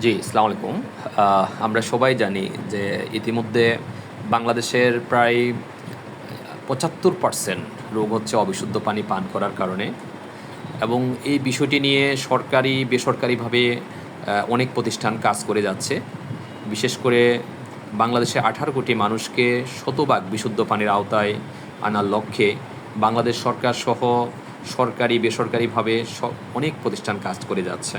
জি, আসসালামু আলাইকুম। আমরা সবাই জানি যে ইতিমধ্যে বাংলাদেশের প্রায় পঁচাত্তর পার্সেন্ট রোগ হচ্ছে অবিশুদ্ধ পানি পান করার কারণে এবং এই বিষয়টি নিয়ে সরকারি, বেসরকারিভাবে অনেক প্রতিষ্ঠান কাজ করে যাচ্ছে। বিশেষ করে বাংলাদেশে আঠারো কোটি মানুষকে শতভাগ বিশুদ্ধ পানির আওতায় আনার লক্ষ্যে বাংলাদেশ সরকার সহ সরকারি, বেসরকারিভাবে অনেক প্রতিষ্ঠান কাজ করে যাচ্ছে।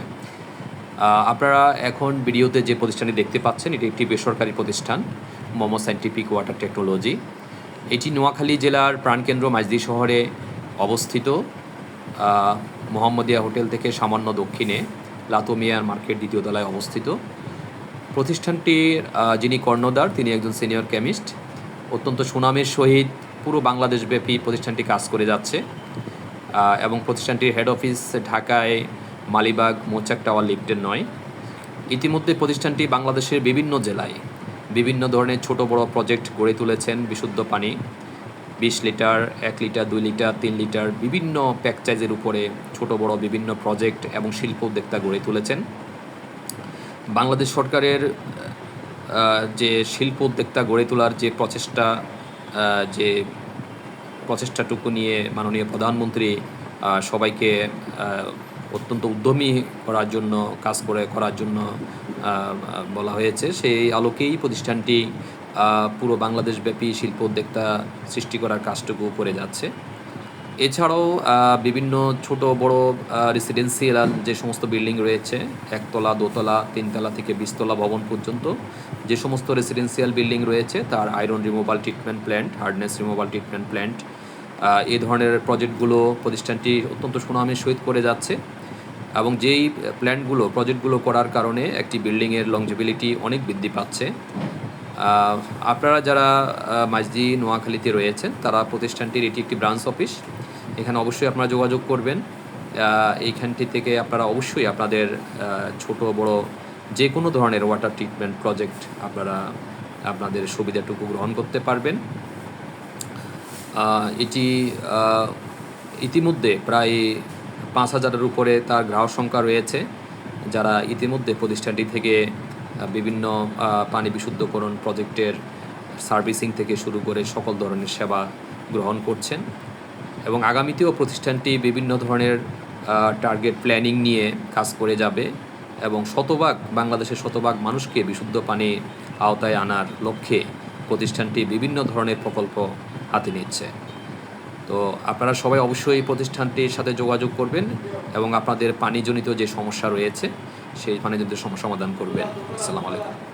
আপনারা এখন ভিডিওতে যে প্রতিষ্ঠানটি দেখতে পাচ্ছেন, এটি একটি বেসরকারি প্রতিষ্ঠান, মোমো সাইন্টিফিক ওয়াটার টেকনোলজি এটি নোয়াখালী জেলার প্রাণকেন্দ্র মাইজদি শহরে অবস্থিত মোহাম্মদিয়া হোটেল থেকে সামান্য দক্ষিণে লাতমিয়ার মার্কেট দ্বিতীয় তলায় অবস্থিত। প্রতিষ্ঠানটির যিনি কর্ণদার তিনি একজন সিনিয়র কেমিস্ট। অত্যন্ত সুনামের সহিত পুরো বাংলাদেশব্যাপী প্রতিষ্ঠানটি কাজ করে যাচ্ছে এবং প্রতিষ্ঠানটির হেড অফিস ঢাকায় মালিবাগ মোচাক টাওয়ার লিফটের নয়। ইতিমধ্যে প্রতিষ্ঠানটি বাংলাদেশের বিভিন্ন জেলায় বিভিন্ন ধরনের ছোট বড় প্রজেক্ট গড়ে তুলেছেন বিশুদ্ধ পানি। বিশ লিটার, এক লিটার, দুই লিটার, তিন লিটার বিভিন্ন প্যাকচাইজের উপরে ছোট বড় বিভিন্ন প্রজেক্ট এবং শিল্প উদ্যোক্তা গড়ে তুলেছেন। বাংলাদেশ সরকারের যে শিল্প উদ্যোক্তা গড়ে তোলার যে প্রচেষ্টা যে প্রচেষ্টাটুকু নিয়ে মাননীয় প্রধানমন্ত্রী সবাইকে অত্যন্ত উদ্যমী করার জন্য, কাজ করে করার জন্য বলা হয়েছে। সেই আলোকেই প্রতিষ্ঠানটি পুরো বাংলাদেশব্যাপী শিল্প উদ্যোক্তা সৃষ্টি করার কাজটুকু করে যাচ্ছে। এছাড়াও বিভিন্ন ছোট, বড় রেসিডেন্সিয়াল যে সমস্ত বিল্ডিং রয়েছে, একতলা, দোতলা, তিনতলা থেকে বিশতলা ভবন পর্যন্ত, যে সমস্ত রেসিডেন্সিয়াল বিল্ডিং রয়েছে, তার iron removal treatment plant hardness removal treatment plant এই ধরনের প্রজেক্টগুলো প্রতিষ্ঠানটি অত্যন্ত সুনামের সহিত করে যাচ্ছে। এবং যেই প্ল্যান্টগুলো প্রজেক্টগুলো করার কারণে একটি বিল্ডিংয়ের লংজিবিলিটি অনেক বৃদ্ধি পাচ্ছে। আপনারা যারা মাঝদি নোয়াখালীতে রয়েছেন, তারা প্রতিষ্ঠানটির এটি একটি ব্রাঞ্চ অফিস এখানে অবশ্যই আপনারা যোগাযোগ করবেন। এইখানটি থেকে আপনারা অবশ্যই আপনাদের ছোট, বড় যে কোনো ধরনের ওয়াটার ট্রিটমেন্ট প্রজেক্ট আপনারা, আপনাদের সুবিধাটুকু গ্রহণ করতে পারবেন। এটি ইতিমধ্যে প্রায় পাঁচ হাজারের উপরে তার গ্রাহক সংখ্যা রয়েছে, যারা ইতিমধ্যে প্রতিষ্ঠানটি থেকে বিভিন্ন পানি বিশুদ্ধকরণ প্রজেক্টের সার্ভিসিং থেকে শুরু করে সকল ধরনের সেবা গ্রহণ করছেন। এবং আগামীতেও প্রতিষ্ঠানটি বিভিন্ন ধরনের টার্গেট প্ল্যানিং নিয়ে কাজ করে যাবে এবং শতভাগ, বাংলাদেশের শতভাগ মানুষকে বিশুদ্ধ পানি আওতায় আনার লক্ষ্যে প্রতিষ্ঠানটি বিভিন্ন ধরনের প্রকল্প হাতে নিচ্ছে। তো আপনারা সবাই অবশ্যই এই প্রতিষ্ঠানটির সাথে যোগাযোগ করবেন এবং আপনাদের পানিজনিত যে সমস্যা রয়েছে, সেই পানিজনিত সমস্যা সমাধান করবেন। আসসালামু আলাইকুম।